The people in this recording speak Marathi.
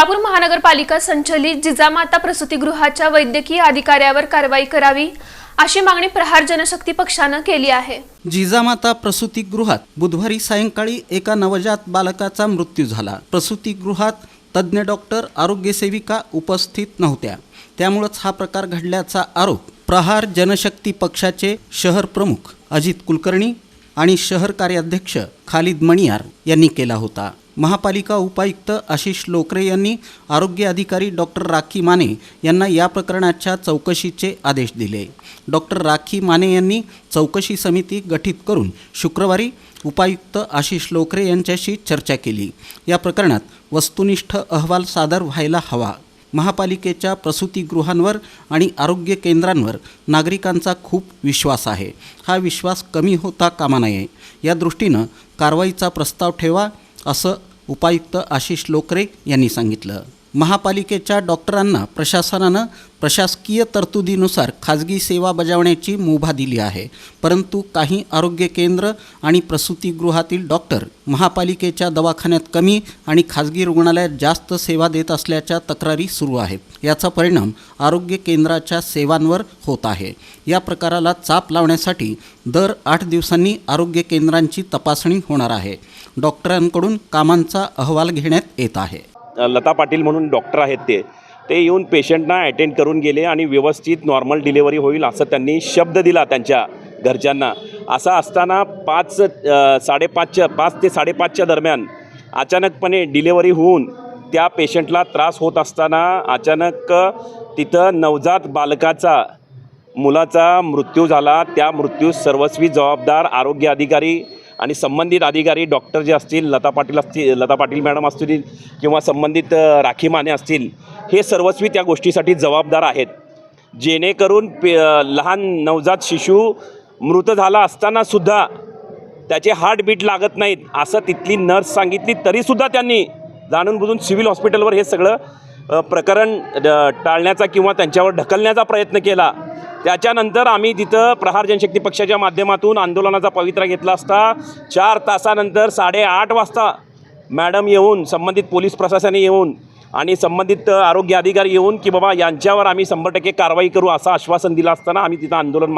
सोलापूर महानगरपालिका संचलित जिजामाता प्रसूतीगृहाच्या वैद्यकीय अधिकाऱ्यावर कारवाई करावी अशी मागणी प्रहार जनशक्ती पक्षानं केली आहे. जिजामाता प्रसूतीगृहात बुधवारी सायंकाळी एका नवजात बालकाचा मृत्यू झाला. प्रसूतीगृहात तज्ज्ञ डॉक्टर आरोग्यसेविका उपस्थित नव्हत्या. त्यामुळंच हा प्रकार घडल्याचा आरोप प्रहार जनशक्ती पक्षाचे शहर प्रमुख अजित कुलकर्णी आणि शहर कार्याध्यक्ष खालिद मणियार यांनी केला होता. महापालिका उपायुक्त आशिष लोकरे यांनी आरोग्य अधिकारी डॉक्टर राखी माने यांना या प्रकरणाच्या चौकशीचे आदेश दिले. डॉक्टर राखी माने यांनी चौकशी समिती गठीत करून शुक्रवारी उपायुक्त आशिष लोकरे यांच्याशी चर्चा केली. या प्रकरणात वस्तुनिष्ठ अहवाल सादर व्हायला हवा. महापालिकेच्या प्रसूतीगृहांवर आणि आरोग्य केंद्रांवर नागरिकांचा खूप विश्वास आहे. हा विश्वास कमी होता कामा नये. या दृष्टीनं कारवाईचा प्रस्ताव ठेवा असं उपायुक्त आशिष लोकरे यांनी सांगितलं. महापालिकेच्या डॉक्टरांना प्रशासनानं प्रशासकीय तरतुदीनुसार खाजगी सेवा बजावण्याची मुभा दिली आहे. परंतु काही आरोग्य केंद्र आणि प्रसूतीगृहातील डॉक्टर महापालिकेच्या दवाखान्यात कमी आणि खाजगी रुग्णालयात जास्त सेवा देत असल्याच्या तक्रारी सुरू आहेत. याचा परिणाम आरोग्य केंद्राच्या सेवांवर होत आहे. या प्रकाराला चाप लावण्यासाठी दर आठ दिवसांनी आरोग्य केंद्रांची तपासणी होणार आहे. डॉक्टरांकडून कामांचा अहवाल घेण्यात येत आहे. लता पाटील म्हणून डॉक्टर आहेत ते. ते येऊन पेशंटना अटेंड करून गेले आणि व्यवस्थित नॉर्मल डिलेवरी होईल असं त्यांनी शब्द दिला त्यांच्या घरच्यांना. असं असताना पाच साडेपाचच्या पाच ते साडेपाचच्या दरम्यान अचानकपणे डिलेवरी होऊन त्या पेशंटला त्रास होत असताना अचानक तिथं नवजात बालकाचा मुलाचा मृत्यू झाला. त्या मृत्यू सर्वस्वी जबाबदार आरोग्य अधिकारी आणि संबंधित अधिकारी डॉक्टर जे असतील लता पाटील असतील लता पाटील मॅडम असतील किंवा संबंधित राखी माने असतील हे सर्वस्वी त्या गोष्टीसाठी जबाबदार आहेत. जेणेकरून पे लहान नवजात शिशू मृत झाला असतानासुद्धा त्याचे हार्टबीट लागत नाहीत असं तिथली नर्स सांगितली तरीसुद्धा त्यांनी जाणून बुजून सिव्हिल हॉस्पिटलवर हे सगळं प्रकरण ड- टाळण्याचा किंवा त्यांच्यावर ढकलण्याचा प्रयत्न केला. त्याच्यानंतर आम्ही तिथं प्रहार जनशक्ती पक्षाच्या माध्यमातून आंदोलनाचा पवित्रा घेतला असता. चार तासानंतर साडेआठ वाजता मॅडम येऊन संबंधित पोलीस प्रशासन येऊन आणि संबंधित आरोग्य अधिकारी येऊन की बाबा यांच्यावर आम्ही शंभर टक्के कारवाई करू असं आश्वासन दिलं असताना आम्ही तिथं आंदोलन